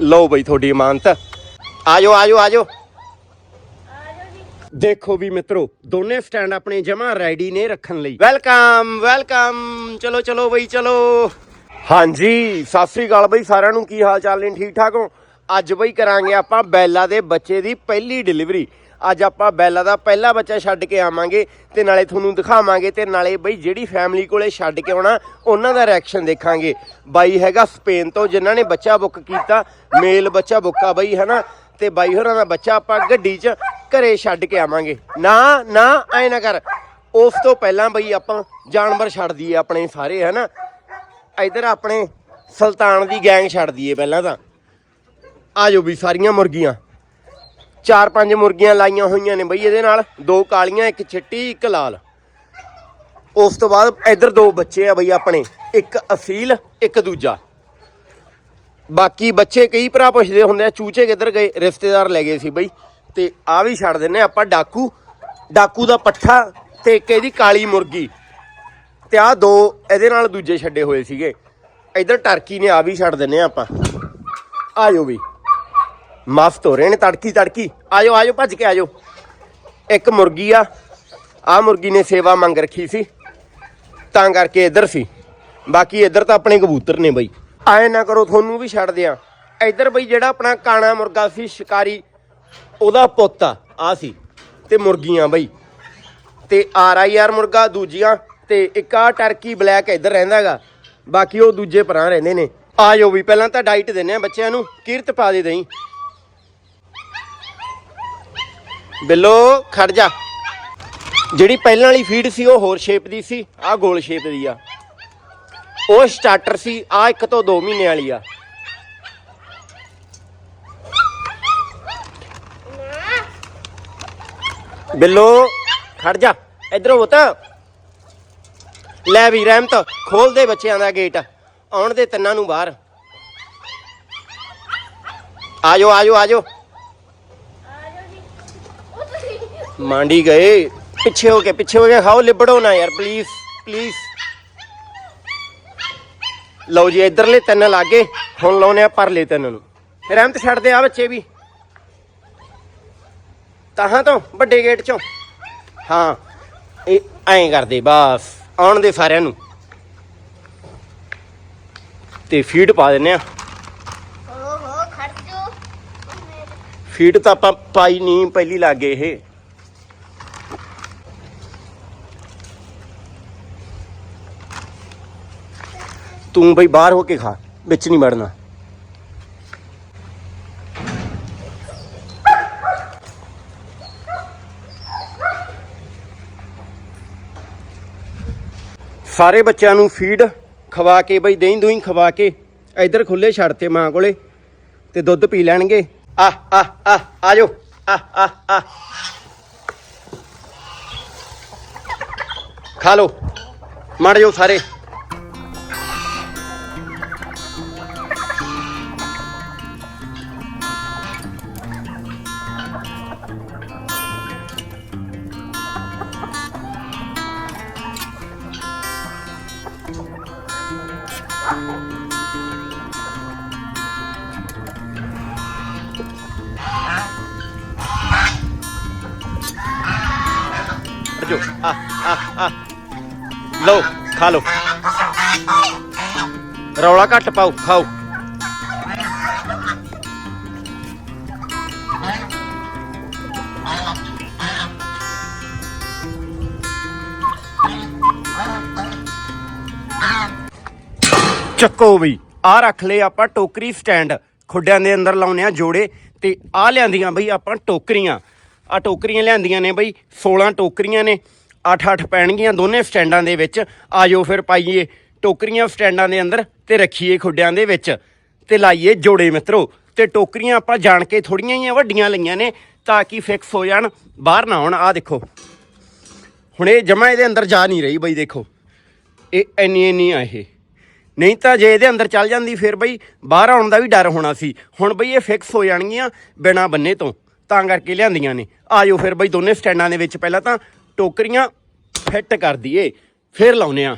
ਲਓ ਬਈ ਤੁਹਾਡੀ ਇਮਾਨਤ। ਆਜੋ ਆਜੋ ਆਜੋ। ਦੇਖੋ ਵੀ ਮਿੱਤਰੋ, ਦੋਨੇ ਸਟੈਂਡ ਆਪਣੇ ਜਮਾ ਰੈਡੀ ਨੇ ਰੱਖਣ ਲਈ। Welcome welcome. ਚਲੋ ਚਲੋ ਬਈ, ਚਲੋ। ਹਾਂਜੀ, ਸਤਿ ਸ੍ਰੀ ਅਕਾਲ ਬਈ, ਸਾਰਿਆਂ ਨੂੰ ਕੀ ਹਾਲ ਚਾਲ ਨੇ? ਠੀਕ ਠਾਕ ਹੋ? ਅੱਜ ਬਈ ਕਰਾਂਗੇ ਆਪਾਂ ਬੈਲਾ ਦੇ ਬੱਚੇ ਦੀ ਪਹਿਲੀ ਡਿਲੀਵਰੀ। ਅੱਜ ਆਪਾਂ ਬੈਲਾ ਦਾ ਪਹਿਲਾ ਬੱਚਾ ਛੱਡ ਕੇ ਆਵਾਂਗੇ ਤੇ ਨਾਲੇ ਤੁਹਾਨੂੰ ਦਿਖਾਵਾਂਗੇ ਤੇ ਨਾਲੇ ਬਈ ਜਿਹੜੀ ਫੈਮਿਲੀ ਕੋਲੇ ਛੱਡ ਕੇ ਆਉਣਾ, ਉਹਨਾਂ ਦਾ ਰਿਐਕਸ਼ਨ ਦੇਖਾਂਗੇ। ਬਾਈ ਹੈਗਾ ਸਪੇਨ ਤੋਂ, ਜਿਨ੍ਹਾਂ ਨੇ ਬੱਚਾ ਬੁੱਕ ਕੀਤਾ ਮੇਲ ਬੱਚਾ ਬੁੱਕਾ ਬਈ, ਹਨਾ? ਤੇ ਬਾਈ ਹੋਰਾਂ ਦਾ ਬੱਚਾ ਆਪਾਂ ਗੱਡੀ 'ਚ ਘਰੇ ਛੱਡ ਕੇ ਆਵਾਂਗੇ। ਨਾ ਨਾ, ਐ ਨਾ ਕਰ। ਉਸ ਤੋਂ ਪਹਿਲਾਂ ਬਈ ਆਪਾਂ ਜਾਨਵਰ ਛੱਡ ਦਈਏ ਆਪਣੇ ਸਾਰੇ, ਹਨਾ? ਇਧਰ ਆਪਣੇ ਸੁਲਤਾਨ ਦੀ ਗੈਂਗ ਛੱਡ ਦਈਏ ਪਹਿਲਾਂ ਤਾਂ। ਆਜੋ ਵੀ ਸਾਰੀਆਂ ਮੁਰਗੀਆਂ। ਚਾਰ ਪੰਜ ਮੁਰਗੀਆਂ ਲਾਈਆਂ ਹੋਈਆਂ ਨੇ ਬਈ ਇਹਦੇ ਨਾਲ। ਦੋ ਕਾਲੀਆਂ, ਇੱਕ ਚਿੱਟੀ ਇੱਕ ਲਾਲ। ਉਸ ਤੋਂ ਬਾਅਦ ਇੱਧਰ ਦੋ ਬੱਚੇ ਆ ਬਈ ਆਪਣੇ। ਇੱਕ ਅਸੀਲ, ਇੱਕ ਦੂਜਾ। ਬਾਕੀ ਬੱਚੇ ਕਈ ਭਰਾ ਪੁੱਛਦੇ ਹੁੰਦੇ ਆ, ਚੂਚੇ ਕਿੱਧਰ ਗਏ? ਰਿਸ਼ਤੇਦਾਰ ਲੈ ਗਏ ਸੀ ਬਈ। ਤੇ ਆ ਵੀ ਛੱਡ ਦਿੰਨੇ ਆਪਾਂ ਡਾਕੂ। ਡਾਕੂ ਦਾ ਪੱਠਾ ਤੇ ਇੱਕ ਇਹਦੀ ਕਾਲੀ ਮੁਰਗੀ। ਤੇ ਆ ਦੋ ਇਹਦੇ ਨਾਲ ਦੂਜੇ ਛੱਡੇ ਹੋਏ ਸੀਗੇ। ਇੱਧਰ ਟਰਕੀ ਨੇ ਆ ਵੀ ਛੱਡ ਦਿੰਨੇ ਆ ਆਪਾਂ। ਆਜੋ ਵੀ ਮਸਤ ਹੋ ਰਹੇ ਨੇ ਤੜਕੀ ਤੜਕੀ। ਆਜੋ ਆਜੋ, ਭੱਜ ਕੇ ਆਜੋ। ਇੱਕ ਮੁਰਗੀ ਆ ਆ ਮੁਰਗੀ ਨੇ ਸੇਵਾ ਮੰਗ ਰੱਖੀ ਸੀ। ਤਾਂ ਕਰਕੇ ਇੱਧਰ ਸੀ। ਬਾਕੀ ਇੱਧਰ ਤਾਂ ਆਪਣੇ ਕਬੂਤਰ ਨੇ ਬਈ। ਆਏ ਨਾ ਕਰੋ, ਤੁਹਾਨੂੰ ਵੀ ਛੱਡ ਦਿਆਂ। ਇੱਧਰ ਬਈ ਜਿਹੜਾ ਆਪਣਾ ਕਾਣਾ ਮੁਰਗਾ ਸੀ, ਸ਼ਿਕਾਰੀ, ਉਹਦਾ ਪੁੱਤ ਆ ਆ ਸੀ। ਤੇ ਮੁਰਗੀਆਂ ਬਈ। ਤੇ ਆਰ ਆਈ ਆਰ ਮੁਰਗਾ ਦੂਜੀਆਂ, ਤੇ ਇੱਕ ਆ ਟਰਕੀ ਬਲੈਕ ਇੱਧਰ ਰਹਿੰਦਾਗਾ ਬਾਕੀ ਉਹ ਦੂਜੇ ਪਰਾਂ ਰਹਿੰਦੇ ਨੇ। ਆ ਜਾਓ ਵੀ ਪਹਿਲਾਂ ਤਾਂ ਡਾਈਟ ਦਿੰਨੇ ਆ ਬੱਚਿਆਂ ਨੂੰ। ਕੀਰਤ ਪਾ ਦੇ ਦਈ ਬਿੱਲੋ, ਖੜ ਜਾ। ਜਿਹੜੀ ਪਹਿਲਾਂ ਵਾਲੀ ਫੀਡ ਸੀ, ਉਹ ਹੋਰ ਸ਼ੇਪ ਦੀ ਸੀ, ਆਹ ਗੋਲ ਸ਼ੇਪ ਦੀ ਆ। ਉਹ ਸਟਾਰਟਰ ਸੀ ਆ ਇੱਕ ਤੋਂ 2 ਮਹੀਨੇ ਵਾਲੀ ਆ। ਬਿੱਲੋ, ਖੜ ਜਾ। ਇਧਰੋਂ ਪੁੱਤ। ਲੈ ਵੀ ਰਹਿਮਤ, ਖੋਲ ਦੇ ਬੱਚਿਆਂ ਦਾ ਗੇਟ ਆਉਣ ਦੇ ਤਿੰਨਾਂ ਨੂੰ ਬਾਹਰ। ਆਜੋ ਆਜੋ ਆਜੋ ਮਾਂਡੀ ਗਏ ਪਿੱਛੇ ਹੋ ਕੇ ਪਿੱਛੇ ਹੋ ਕੇ ਖਾਓ ਲਿਬੜੋ ਨਾ ਯਾਰ ਪਲੀਜ਼ ਪਲੀਜ਼ ਲਓ ਜੀ ਇਧਰਲੇ ਤਿੰਨ ਲਾਗੇ ਹੁਣ ਲਾਉਨੇ ਆ ਪਰਲੇ ਤਿੰਨ ਨੂੰ ਰਹਿਮਤ ਛੱਡ ਦੇ ਆ ਬੱਚੇ ਵੀ ਤਾਹਾਂ ਤੋਂ ਵੱਡੇ ਗੇਟ ਚੋਂ ਹਾਂ ਇਹ ਐਂ ਕਰਦੇ ਬਸ ਆਉਣ ਦੇ ਸਾਰਿਆਂ ਨੂੰ ਤੇ ਫੀਡ ਪਾ ਦਿੰਨੇ ਆ ਫੀਡ ਤਾਂ ਆਪਾਂ ਪਾਈ ਨਹੀਂ ਪਹਿਲੀ ਲੱਗੇ ਇਹ ਤੂੰ ਬਈ ਬਾਹਰ ਹੋ ਕੇ ਖਾ, ਵਿੱਚ ਨਹੀਂ ਵੜਨਾ। ਸਾਰੇ ਬੱਚਿਆਂ ਨੂੰ ਫੀਡ ਖਵਾ ਕੇ ਬਈ ਦਹੀਂ ਦੁਹੀਂ ਖਵਾ ਕੇ, ਇੱਧਰ ਖੁੱਲੇ ਛੱਡਤੇ ਮਾਂ ਕੋਲੇ, ਤੇ ਦੁੱਧ ਪੀ ਲੈਣਗੇ। ਆ ਆ ਆ ਆਜੋ ਆ ਆ ਆ। ਖਾ ਲੋ ਮੜ ਜਾਓ ਸਾਰੇ। ਲਓ, ਖਾ ਲਓ। ਰੌਲਾ ਘੱਟ ਪਾਓ, ਖਾਓ। ਚੱਕੋ ਬਈ ਆ ਰੱਖ ਲਏ ਆਪਾਂ ਟੋਕਰੀ ਸਟੈਂਡ। ਖੁੱਡਿਆਂ ਦੇ ਅੰਦਰ ਲਾਉਨੇ ਆ ਜੋੜੇ ਤੇ ਆ ਲਿਆਂਦੀਆਂ ਬਈ ਆਪਾਂ ਟੋਕਰੀਆਂ। ਆ ਟੋਕਰੀਆਂ ਲਿਆਂਦੀਆਂ ਨੇ ਬਈ 16 ਟੋਕਰੀਆਂ ਨੇ। 8-8 ਪੈਣਗੀਆਂ ਦੋਨੇ ਸਟੈਂਡਾਂ ਦੇ ਵਿੱਚ। ਆਜੋ ਫਿਰ ਪਾਈਏ ਟੋਕਰੀਆਂ ਸਟੈਂਡਾਂ ਦੇ ਅੰਦਰ ਤੇ ਰੱਖੀਏ ਖੁੱਡਿਆਂ ਦੇ ਵਿੱਚ ਤੇ ਲਾਈਏ ਜੋੜੇ ਮਿੱਤਰੋ। ਤੇ ਟੋਕਰੀਆਂ ਆਪਾਂ ਜਾਣ ਕੇ ਥੋੜੀਆਂ ਹੀ ਵੱਡੀਆਂ ਲਈਆਂ ਨੇ ਤਾਂ ਕਿ ਫਿਕਸ ਹੋ ਜਾਣ, ਬਾਹਰ ਨਾ ਆਉਣ। ਆ ਦੇਖੋ। ਹੁਣ ਇਹ ਜਮਾ ਇਹਦੇ ਅੰਦਰ ਜਾ ਨਹੀਂ ਰਹੀ ਬਈ ਦੇਖੋ। ਇਹ ਇੰਨੀ ਇੰਨੀ ਆ ਇਹ। ਨਹੀਂ ਤਾਂ ਜੇ ਇਹਦੇ ਅੰਦਰ ਚੱਲ ਜਾਂਦੀ ਫਿਰ ਬਈ ਬਾਹਰ ਆਉਣ ਦਾ ਵੀ ਡਰ ਹੋਣਾ ਸੀ। ਹੁਣ ਬਈ ਇਹ ਫਿਕਸ ਹੋ ਜਾਣਗੀਆਂ ਬਿਨਾ ਬੰਨੇ ਤੋਂ। ਤਾਂ ਕਰਕੇ ਲਿਆਂਦੀਆਂ ਨੇ। ਆਜੋ ਫਿਰ ਬਈ ਦੋਨੇ ਸਟੈਂਡਾਂ ਦੇ ਵਿੱਚ ਪਹਿਲਾਂ ਤਾਂ ਟੋਕਰੀਆਂ ਫਿੱਟ ਕਰ ਦਈਏ। ਫਿਰ ਲਾਉਨੇ ਆ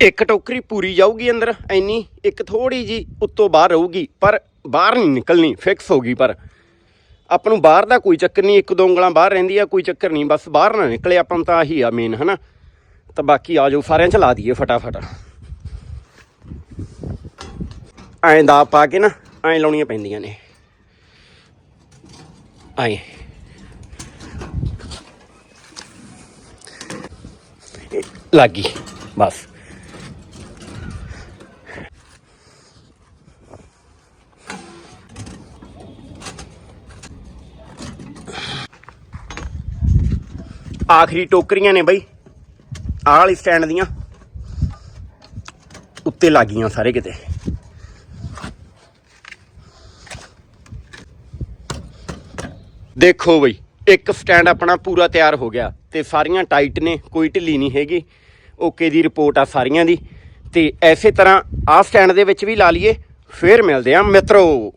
ਇੱਕ ਟੋਕਰੀ ਪੂਰੀ ਜਾਊਗੀ ਅੰਦਰ, ਐਨੀ ਇੱਕ ਥੋੜੀ ਜੀ ਉੱਤੋਂ ਬਾਹਰ ਰਹੂਗੀ, ਪਰ ਬਾਹਰ ਨਹੀਂ ਨਿਕਲਣੀ ਫਿਕਸ ਹੋ ਗਈ ਪਰ। ਆਪਾਂ ਨੂੰ ਬਾਹਰ ਦਾ ਕੋਈ ਚੱਕਰ ਨਹੀਂ, ਇੱਕ ਦੋ ਉਂਗਲਾਂ ਬਾਹਰ ਰਹਿੰਦੀ ਆ, ਕੋਈ ਚੱਕਰ ਨਹੀਂ, ਬਸ ਬਾਹਰ ਨਾ ਨਿਕਲੇ, ਆਪਾਂ ਨੂੰ ਤਾਂ ਆਹੀ ਆ ਮੇਨ ਹਨਾ? ਤਾਂ ਬਾਕੀ ਆ ਜਾਓ, ਸਾਰਿਆਂ ਚ ਲਾ ਦਈਏ ਫਟਾਫਟ। ਐਂ ਦਾ ਪਾ ਕੇ ਨਾ, ਐਂ ਲਾਉਣੀਆਂ ਪੈਂਦੀਆਂ ਨੇ। ਐਂ ਇਹ ਲੱਗ ਗਈ, ਬਸ। ਆਖਰੀ ਟੋਕਰੀਆਂ ਨੇ ਬਈ। ਆਹ ਵਾਲੀ ਸਟੈਂਡ ਦੀਆਂ। ਉੱਤੇ ਲੱਗੀਆਂ ਸਾਰੇ ਕਿਤੇ। ਦੇਖੋ ਬਈ, ਇੱਕ ਸਟੈਂਡ ਆਪਣਾ ਪੂਰਾ ਤਿਆਰ ਹੋ ਗਿਆ ਤੇ ਸਾਰੀਆਂ ਟਾਈਟ ਨੇ, ਕੋਈ ਢਿੱਲੀ ਨਹੀਂ ਹੈਗੀ। ਓਕੇ ਦੀ ਰਿਪੋਰਟ ਆ ਸਾਰੀਆਂ ਦੀ। ਤੇ ਐਸੇ ਤਰ੍ਹਾਂ ਆਹ ਸਟੈਂਡ ਦੇ ਵਿੱਚ ਵੀ ਲਾ ਲਈਏ, ਫੇਰ ਮਿਲਦੇ ਆ ਮਿੱਤਰੋ।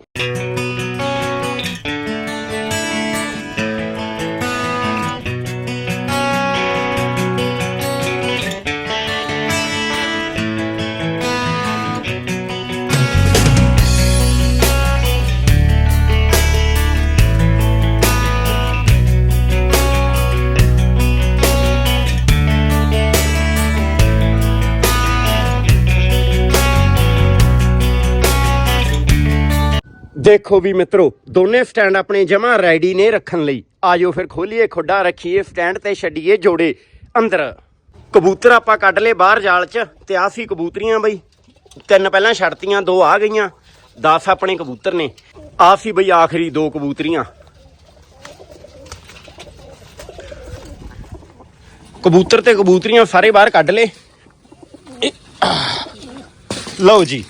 ਦੇਖੋ ਵੀ ਮਿੱਤਰੋ, ਦੋਨੇ ਸਟੈਂਡ ਆਪਣੇ ਜਮਾ ਰੈਡੀ ਨੇ ਰੱਖਣ ਲਈ। ਆਜੋ ਫਿਰ ਖੋਲੀਏ ਖੁੱਡਾ, ਰੱਖੀਏ ਸਟੈਂਡ ਤੇ ਛੱਡੀਏ ਜੋੜੇ ਅੰਦਰ। ਕਬੂਤਰ ਆਪਾਂ ਕੱਢ ਲਏ ਬਾਹਰ ਜਾਲ 'ਚ, ਤੇ ਆ ਸੀ ਕਬੂਤਰੀਆਂ ਬਈ। ਤਿੰਨ ਪਹਿਲਾਂ ਛੱਡਤੀਆਂ, ਦੋ ਆ ਗਈਆਂ। 10 ਆਪਣੇ ਕਬੂਤਰ ਨੇ। ਆ ਸੀ ਬਈ ਆਖਰੀ ਦੋ ਕਬੂਤਰੀਆਂ। ਕਬੂਤਰ ਤੇ ਕਬੂਤਰੀਆਂ ਸਾਰੇ ਬਾਹਰ ਕੱਢ ਲਏ। ਲਓ ਜੀ।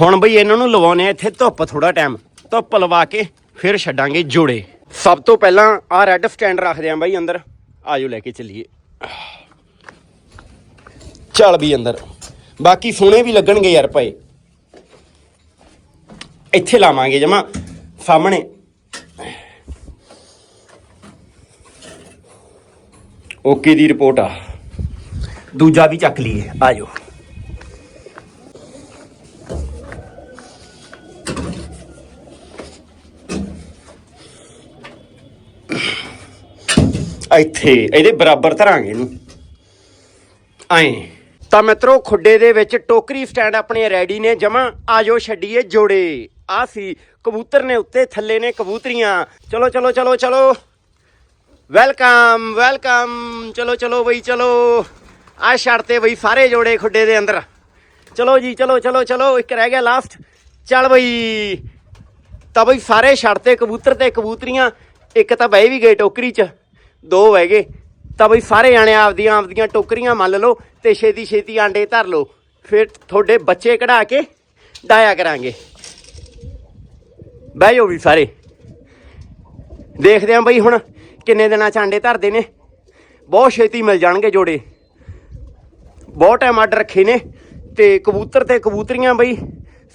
ਹੁਣ ਬਈ ਇਹਨਾਂ ਨੂੰ ਲਵਾਉਣੇ ਆ ਇੱਥੇ ਧੁੱਪ ਥੋੜਾ ਟਾਈਮ ਧੁੱਪ ਲਵਾ ਕੇ ਫਿਰ ਛੱਡਾਂਗੇ ਜੋੜੇ। ਸਭ ਤੋਂ ਪਹਿਲਾਂ ਆਹ ਰੈੱਡ ਸਟੈਂਡ ਰੱਖਦੇ ਆਂ ਬਾਈ ਅੰਦਰ। ਆਜੋ ਲੈ ਕੇ ਚੱਲੀਏ। ਚੱਲ ਵੀ ਅੰਦਰ। ਬਾਕੀ ਸੋਹਣੇ ਵੀ ਲੱਗਣਗੇ ਯਾਰ ਭਾਈ। ਇੱਥੇ ਲਾਵਾਂਗੇ ਜਮਾ ਸਾਹਮਣੇ। ਓਕੇ ਦੀ ਰਿਪੋਰਟ ਆ। ਦੂਜਾ ਵੀ ਚੱਕ ਲਈਏ। ਆਜੋ। ਇੱਥੇ, ਇਹਦੇ ਬਰਾਬਰ ਧਰਾਂਗੇ ਇਹਨੂੰ। ਐਂ ਤਾਂ ਮਿੱਤਰੋ, ਖੁੱਡੇ ਦੇ ਵਿੱਚ ਟੋਕਰੀ ਸਟੈਂਡ ਆਪਣੇ ਰੈਡੀ ਨੇ, ਜਮਾ ਆਜੋ ਛੱਡੀਏ ਜੋੜੇ। ਆ ਸੀ, ਕਬੂਤਰ ਨੇ ਉੱਤੇ, ਥੱਲੇ ਨੇ ਕਬੂਤਰੀਆਂ। ਚਲੋ ਚਲੋ ਚਲੋ ਚਲੋ। Welcome welcome. ਚਲੋ ਚਲੋ, ਬਈ, ਚਲੋ। ਆ ਛੱਡਤੇ ਬਈ ਸਾਰੇ ਜੋੜੇ ਖੁੱਡੇ ਦੇ ਅੰਦਰ। ਚਲੋ ਜੀ, ਚਲੋ ਚਲੋ ਚਲੋ, ਇੱਕ ਰਹਿ ਗਿਆ ਲਾਸਟ ਚੱਲ ਬਈ। ਤਾਂ ਬਈ ਸਾਰੇ ਛੱਡਤੇ ਕਬੂਤਰ ਤੇ ਕਬੂਤਰੀਆਂ। ਇੱਕ ਤਾਂ ਬਹਿ ਵੀ ਗਏ ਟੋਕਰੀ 'ਚ। ਦੋ ਬਹਿ ਗਏ। ਤਾਂ ਬਈ ਸਾਰੇ ਜਾਣੇ ਆਪਦੀਆਂ ਆਪਦੀਆਂ ਟੋਕਰੀਆਂ ਮੰਨ ਲਓ ਤੇ ਛੇਤੀ ਛੇਤੀ ਆਂਡੇ ਧਰ ਲਓ। ਫਿਰ ਤੁਹਾਡੇ ਬੱਚੇ ਕਢਾ ਕੇ ਡਾਇਆ ਕਰਾਂਗੇ। ਬਹਿ ਜਾਓ ਵੀ ਸਾਰੇ। ਦੇਖਦੇ ਆਂ ਬਈ ਹੁਣ ਕਿੰਨੇ ਦਿਨਾਂ ਚ ਆਂਡੇ ਧਰਦੇ ਨੇ। ਬਹੁਤ ਛੇਤੀ ਮਿਲ ਜਾਣਗੇ ਜੋੜੇ। ਬਹੁਤ ਟਾਈਮ ਆਰਡਰ ਰੱਖੇ ਨੇ। ਤੇ ਕਬੂਤਰ ਤੇ ਕਬੂਤਰੀਆਂ ਬਈ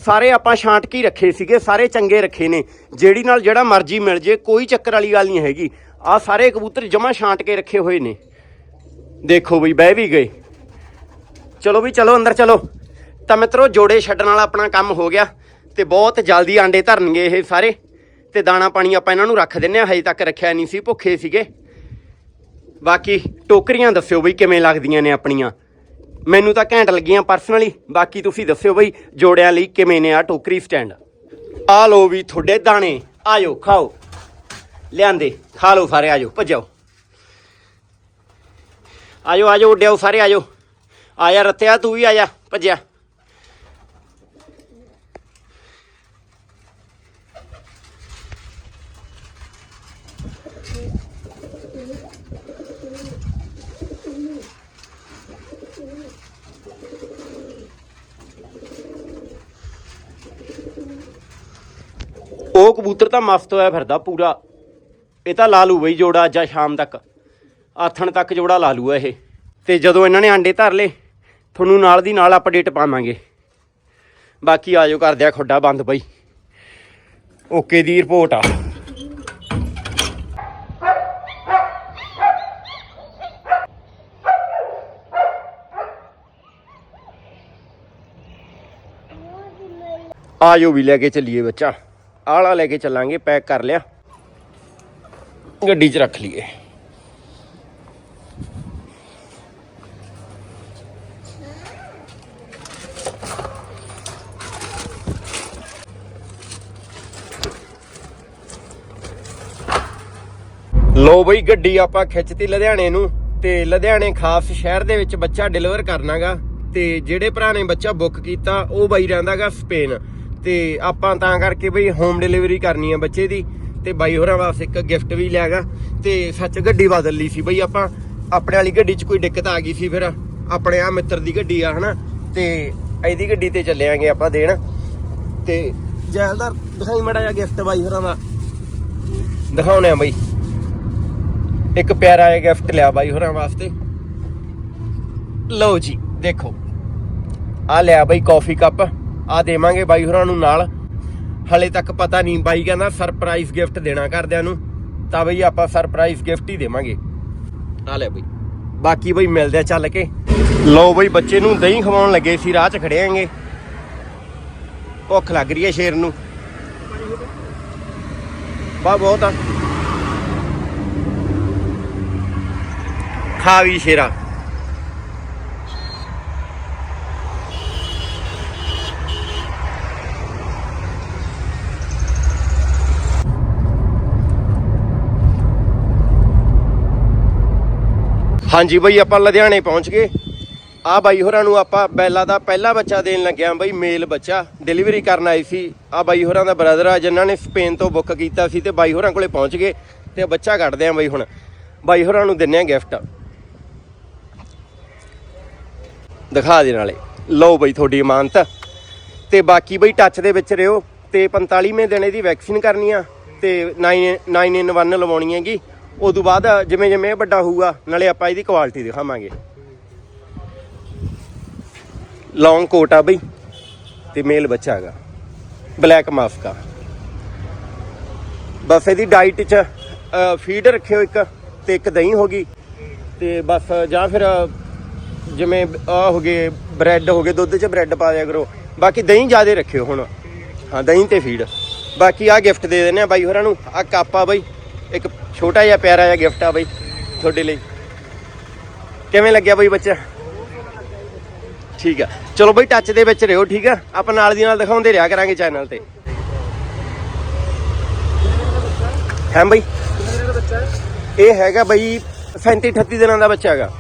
ਸਾਰੇ ਆਪਾਂ ਛਾਂਟ ਕੇ ਹੀ ਰੱਖੇ ਸੀਗੇ, ਸਾਰੇ ਚੰਗੇ ਰੱਖੇ ਨੇ। ਜਿਹੜੀ ਨਾਲ ਜਿਹੜਾ ਮਰਜ਼ੀ ਮਿਲ ਜੇ, ਕੋਈ ਚੱਕਰ ਵਾਲੀ ਗੱਲ ਨਹੀਂ ਹੈਗੀ। ਆ ਸਾਰੇ ਕਬੂਤਰ ਜਮਾ ਛਾਂਟ ਕੇ ਰੱਖੇ ਹੋਏ ਨੇ। ਦੇਖੋ ਬਈ, ਬਹਿ ਵੀ ਗਏ। ਚਲੋ ਵੀ ਚਲੋ ਅੰਦਰ ਚਲੋ। ਤਾਂ ਮਿੱਤਰੋ, ਜੋੜੇ ਛੱਡਣ ਵਾਲਾ ਆਪਣਾ ਕੰਮ ਹੋ ਗਿਆ ਤੇ ਬਹੁਤ ਜਲਦੀ ਆਂਡੇ ਧਰਨਗੇ ਇਹ ਸਾਰੇ ਤੇ ਦਾਣਾ ਪਾਣੀ ਆਪਾਂ ਇਹਨਾਂ ਨੂੰ ਰੱਖ ਦਿੰਨੇ ਆ ਹਜੇ ਤੱਕ ਰੱਖਿਆ ਨਹੀਂ ਸੀ, ਭੁੱਖੇ ਸੀਗੇ। ਬਾਕੀ ਟੋਕਰੀਆਂ ਦੱਸਿਓ ਬਈ, ਕਿਵੇਂ ਲੱਗਦੀਆਂ ਨੇ ਆਪਣੀਆਂ। ਮੈਨੂੰ ਤਾਂ ਘੈਂਟ ਲੱਗੀਆਂ ਪਰਸਨਲੀ ਬਾਕੀ ਤੁਸੀਂ ਦੱਸਿਓ ਬਈ, ਜੋੜਿਆਂ ਲਈ ਕਿਵੇਂ ਨੇ ਆ ਟੋਕਰੀ ਸਟੈਂਡ ਆ ਲੋ ਵੀ ਤੁਹਾਡੇ ਦਾਣੇ, ਆਇਓ, ਖਾਓ। ਲਿਆਂਦੇ। ਖਾ ਲਓ ਸਾਰੇ ਆਜੋ ਭੱਜੋ। ਆਜੋ ਆਜੋ ਉੱਡਿਓ ਸਾਰੇ ਆਜੋ ਆਇਆ ਰੱਤਿਆ, ਤੂੰ ਵੀ ਆਜਾ ਭੱਜਿਆ। ਉਹ ਕਬੂਤਰ ਤਾਂ ਮਫ਼ਤ ਹੋਇਆ ਫਿਰਦਾ ਪੂਰਾ। ਇਹ ਤਾਂ ਲਾ ਲੂ ਬਈ ਜੋੜਾ ਜਾਂ ਸ਼ਾਮ ਤੱਕ। ਆਥਣ ਤੱਕ ਜੋੜਾ ਲਾ ਲੂਆ ਇਹ। ਤੇ ਜਦੋਂ ਇਹਨਾਂ ਨੇ ਆਂਡੇ ਧਰ ਲੇ ਤੁਹਾਨੂੰ ਨਾਲ ਦੀ ਨਾਲ ਅਪਡੇਟ ਪਾਵਾਂਗੇ। ਬਾਕੀ ਆਜੋ ਕਰਦੇ ਆ ਖੁੱਡਾ ਬੰਦ ਬਈ। ਓਕੇ ਦੀ ਰਿਪੋਰਟ ਆ। ਆਜੋ ਵੀ ਲੈ ਕੇ ਚੱਲੀਏ ਬੱਚਾ। ਆਲਾ ਲੈ ਕੇ ਚੱਲਾਂਗੇ, ਪੈਕ ਕਰ ਲਿਆ। ਗੱਡੀ 'ਚ ਰੱਖ ਲਈਏ। ਲੋ ਬਈ ਗੱਡੀ ਆਪਾਂ ਖਿੱਚਤੀ ਲੁਧਿਆਣੇ ਨੂੰ ਤੇ ਲੁਧਿਆਣੇ ਖਾਸ ਸ਼ਹਿਰ ਦੇ ਵਿੱਚ ਬੱਚਾ ਡਿਲੀਵਰ ਕਰਨਾਗਾ ਤੇ ਜਿਹੜੇ ਭਰਾ ਨੇ ਬੱਚਾ ਬੁੱਕ ਕੀਤਾ, ਉਹ ਬਾਈ ਰਹਿੰਦਾਗਾ ਸਪੇਨ ਤੇ ਆਪਾਂ ਤਾਂ ਕਰਕੇ ਬਈ ਹੋਮ ਡਿਲੀਵਰੀ ਕਰਨੀ ਆ ਬੱਚੇ ਦੀ। ਤੇ ਬਾਈ ਹੋਰਾਂ ਵਾਸਤੇ ਇੱਕ ਗਿਫਟ ਵੀ ਲਿਆਗਾ ਤੇ ਸੱਚ ਗੱਡੀ ਬਦਲ ਲਈ ਸੀ ਬਈ ਆਪਾਂ। ਆਪਣੇ ਵਾਲੀ ਗੱਡੀ 'ਚ ਕੋਈ ਦਿੱਕਤ ਆ ਗਈ ਸੀ ਫਿਰ। ਆਪਣੇ ਆ ਮਿੱਤਰ ਦੀ ਗੱਡੀ ਆ, ਹਨਾ? ਤੇ ਇਹਦੀ ਗੱਡੀ ਤੇ ਚੱਲਿਆਂਗੇ ਆਪਾਂ ਦੇਣ। ਤੇ ਜੈਲਦਾਰ, ਦਿਖਾਈ ਮੜਾ ਜਿਹਾ ਗਿਫਟ ਬਾਈ ਹੋਰਾਂ ਦਾ। ਦਿਖਾਉਣੇ ਆ ਬਾਈ। ਇੱਕ ਪਿਆਰਾ ਜਿਹਾ ਗਿਫਟ ਲਿਆ ਬਾਈ ਹੋਰਾਂ ਵਾਸਤੇ। ਲਓ ਜੀ, ਦੇਖੋ। ਆ ਲਿਆ ਬਾਈ ਕਾਫੀ ਕੱਪ ਆ ਦੇਵਾਂਗੇ ਬਾਈ ਹੋਰਾਂ ਨੂੰ ਨਾਲ। ਹਲੇ ਤੱਕ ਪਤਾ ਨਹੀਂ ਬਾਈ ਕਹਿੰਦਾ ਸਰਪ੍ਰਾਈਜ਼ ਗਿਫਟ ਦੇਣਾ ਘਰਦਿਆਂ ਨੂੰ, ਤਾਂ ਬਈ ਆਪਾਂ ਸਰਪ੍ਰਾਈਜ਼ ਗਿਫਟ ਹੀ ਦੇਵਾਂਗੇ। ਆ ਲੈ ਬਈ। ਬਾਕੀ ਬਈ ਮਿਲਦੇ ਆ ਚੱਲ ਕੇ। ਲਓ ਬਈ ਬੱਚੇ ਨੂੰ ਦਹੀਂ ਖਵਾਉਣ ਲੱਗੇ ਸੀ, ਰਾਹ 'ਚ ਖੜੇ ਆਂਗੇ ਭੁੱਖ ਲੱਗ ਰਹੀ ਹੈ ਸ਼ੇਰ ਨੂੰ। ਬਾ ਬਹੁਤ ਆ। ਖਾ ਵੀ ਸ਼ੇਰਾ। ਹਾਂਜੀ ਬਈ, ਆਪਾਂ ਲੁਧਿਆਣੇ ਪਹੁੰਚ ਗਏ। ਆ ਬਾਈ ਹੋਰਾਂ ਨੂੰ ਆਪਾਂ ਬੈਲਾ ਦਾ ਪਹਿਲਾ ਬੱਚਾ ਦੇਣ ਲੱਗਿਆ ਬਈ, ਮੇਲ ਬੱਚਾ। ਡਿਲੀਵਰੀ ਕਰਨ ਆਈ ਸੀ। ਆ ਬਾਈ ਹੋਰਾਂ ਦਾ ਬ੍ਰਦਰ ਆ, ਜਿਨ੍ਹਾਂ ਨੇ ਸਪੇਨ ਤੋਂ ਬੁੱਕ ਕੀਤਾ ਸੀ ਤੇ ਬਾਈ ਹੋਰਾਂ ਕੋਲੇ ਪਹੁੰਚ ਗਏ ਤੇ ਬੱਚਾ ਕੱਢਦੇ ਆ ਬਈ ਹੁਣ। ਬਾਈ ਹੋਰਾਂ ਨੂੰ ਦਿੰਨੇ ਆ ਗਿਫਟ ਦਿਖਾ ਦੇ ਨਾਲੇ। ਲਓ ਬਈ ਤੁਹਾਡੀ ਇਮਾਨਤ। ਤੇ ਬਾਕੀ ਬਈ ਟੱਚ ਦੇ ਵਿੱਚ ਰਿਓ ਤੇ 45ਵੇਂ ਦਿਨ ਇਹਦੀ ਵੈਕਸੀਨ ਕਰਨੀ ਆ ਤੇ 9 9 ਇਨ 1 ਲਵਾਉਣੀ ਹੈਗੀ। ਉਦੋਂ ਬਾਅਦ ਜਿਵੇਂ ਜਿਵੇਂ ਇਹ ਵੱਡਾ ਹੋਊਗਾ, ਨਾਲੇ ਆਪਾਂ ਇਹਦੀ ਕੁਆਲਿਟੀ ਦਿਖਾਵਾਂਗੇ। ਲੌਂਗ ਕੋਟ ਆ ਬਈ, ਤੇ ਮੇਲ ਬੱਚਾ ਹੈਗਾ। ਬਲੈਕ ਮਾਸਕਾ ਬਸ ਇਹਦੀ ਡਾਈਟ ਚ ਫੀਡ ਰੱਖਿਓ ਇੱਕ, ਤੇ ਇੱਕ ਦਹੀਂ ਹੋ ਗਈ। ਤੇ ਬਸ, ਜਾਂ ਫਿਰ, ਜਿਵੇਂ ਆ ਹੋ ਗਏ ਬ੍ਰੈਡ ਹੋ ਗਏ, ਦੁੱਧ 'ਚ ਬ੍ਰੈਡ ਪਾ ਦਿਆ ਕਰੋ। ਬਾਕੀ ਦਹੀਂ ਜ਼ਿਆਦਾ ਰੱਖਿਓ ਹੁਣ। ਹਾਂ, ਦਹੀਂ ਤੇ ਫੀਡ ਬਾਕੀ ਆ ਗਿਫਟ ਦੇ ਦਿੰਦੇ ਆ ਬਾਈ ਹੋਰਾਂ ਨੂੰ। ਆ ਕੱਪ ਬਾਈ। ਇੱਕ ਛੋਟਾ ਜਿਹਾ ਪਿਆਰਾ ਜਿਹਾ ਗਿਫਟ ਆ ਬਈ ਤੁਹਾਡੇ ਲਈ। ਕਿਵੇਂ ਲੱਗਿਆ ਬਈ ਬੱਚਾ? ਠੀਕ ਆ। ਚਲੋ ਬਈ ਟੱਚ ਦੇ ਵਿੱਚ ਰਹੋ, ਠੀਕ ਆ? ਆਪਾਂ ਨਾਲ ਦੀ ਨਾਲ ਦਿਖਾਉਂਦੇ ਰਿਹਾ ਕਰਾਂਗੇ ਚੈਨਲ ਤੇ। ਹੈ ਬਈ? ਇਹ ਹੈਗਾ ਬਈ 37 38 ਦਿਨਾਂ ਦਾ ਬੱਚਾ ਹੈਗਾ।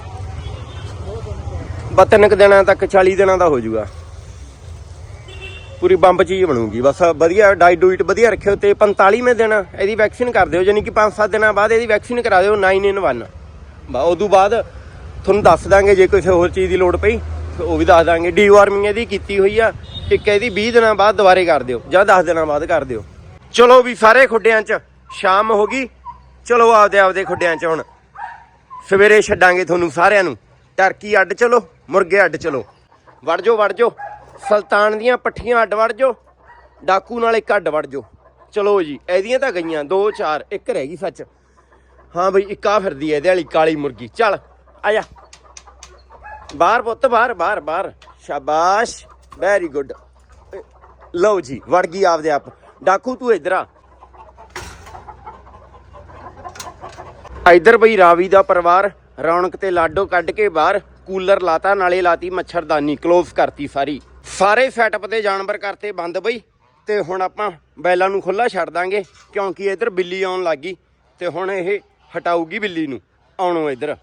ਬਤਨਕ ਦਿਨਾਂ ਤੱਕ 40 ਦਿਨਾਂ ਦਾ ਹੋ ਜਾਊਗਾ। ਪੂਰੀ ਬੰਬ ਚੀਜ਼ ਬਣੂਗੀ। ਬਸ ਵਧੀਆ ਡਾਈਟ ਡੂਇਟ ਵਧੀਆ ਰੱਖਿਓ ਤੇ 45ਵੇਂ ਦਿਨ ਇਹਦੀ ਵੈਕਸੀਨ ਕਰ ਦਿਓ, ਯਾਨੀ ਕਿ 5-7 ਦਿਨਾਂ ਬਾਅਦ ਇਹਦੀ ਵੈਕਸੀਨ ਕਰਾ ਦਿਓ 9 ਇਨ 1 ਬਾ ਉਦੋਂ ਬਾਅਦ ਤੁਹਾਨੂੰ ਦੱਸ ਦਾਂਗੇ ਜੇ ਕਿਸੇ ਹੋਰ ਚੀਜ਼ ਦੀ ਲੋੜ ਪਈ ਉਹ ਵੀ ਦੱਸ ਦਾਂਗੇ। ਡੀਵਾਰਮਿੰਗ ਇਹਦੀ ਕੀਤੀ ਹੋਈ ਆ ਇੱਕ ਇਹਦੀ 20 ਦਿਨਾਂ ਬਾਅਦ ਦੁਬਾਰੇ ਕਰ ਦਿਓ, ਜਾਂ 10 ਦਿਨਾਂ ਬਾਅਦ ਕਰ ਦਿਓ। ਚਲੋ ਵੀ ਸਾਰੇ ਖੁੱਡਿਆਂ 'ਚ ਸ਼ਾਮ ਹੋ ਗਈ। ਚਲੋ ਆਪਦੇ ਆਪਦੇ ਖੁੱਡਿਆਂ 'ਚ ਹੁਣ ਸਵੇਰੇ ਛੱਡਾਂਗੇ ਤੁਹਾਨੂੰ ਸਾਰਿਆਂ ਨੂੰ। ਟਰਕੀ ਅੱਡ ਚਲੋ, ਮੁਰਗੇ ਅੱਡ ਚਲੋ। ਵੜ ਜਾਓ ਵੜ ਜਾਓ। ਸੁਲਤਾਨ ਦੀਆਂ ਪੱਠੀਆਂ ਅੱਡ ਵੜ ਜੋ ਡਾਕੂ ਨਾਲ ਇੱਕ ਅੱਡ ਵੜ ਜੋ ਚਲੋ ਜੀ, ਇਹਦੀਆਂ ਤਾਂ ਗਈਆਂ 2 4 ਇੱਕ ਰਹਿ ਗਈ ਸੱਚ। ਹਾਂ ਬਈ, ਇੱਕ ਆ ਫਿਰਦੀ ਐ ਇਹਦੇ ਵਾਲੀ ਕਾਲੀ ਮੁਰਗੀ। ਚੱਲ, ਆ ਜਾ। ਬਾਹਰ ਪੁੱਤ, ਬਾਹਰ ਬਾਹਰ ਬਾਹਰ। ਸ਼ਾਬਾਸ਼ ਵੈਰੀ ਗੁੱਡ ਲਓ ਜੀ, ਵੜ ਗਈ ਆਪਦੇ ਆਪ। ਡਾਕੂ, ਤੂੰ ਇੱਧਰ ਆ। ਇਧਰ ਬਈ, ਰਾਵੀ ਦਾ ਪਰਿਵਾਰ, ਰੌਣਕ ਤੇ ਲਾਡੋ ਕੱਢ ਕੇ ਬਾਹਰ, ਕੂਲਰ ਲਾਤਾ, ਨਾਲੇ ਲਾਤੀ ਮੱਛਰਦਾਨੀ ਕਲੋਜ਼ ਕਰਤੀ ਸਾਰੀ। ਸਾਰੇ ਸੈਟਅਪ ਤੇ ਜਾਨਵਰ ਕਰਤੇ ਬੰਦ ਬਈ। ਤੇ ਹੁਣ ਆਪਾਂ ਬੈਲਾਂ ਨੂੰ ਖੁੱਲਾ ਛੱਡ ਦਾਂਗੇ, ਕਿਉਂਕਿ ਇੱਧਰ ਬਿੱਲੀ ਆਉਣ ਲੱਗੀ ਤੇ ਹੁਣ ਇਹ ਹਟਾਊਗੀ ਬਿੱਲੀ ਨੂੰ, ਆਉਣੋਂ ਇੱਧਰ।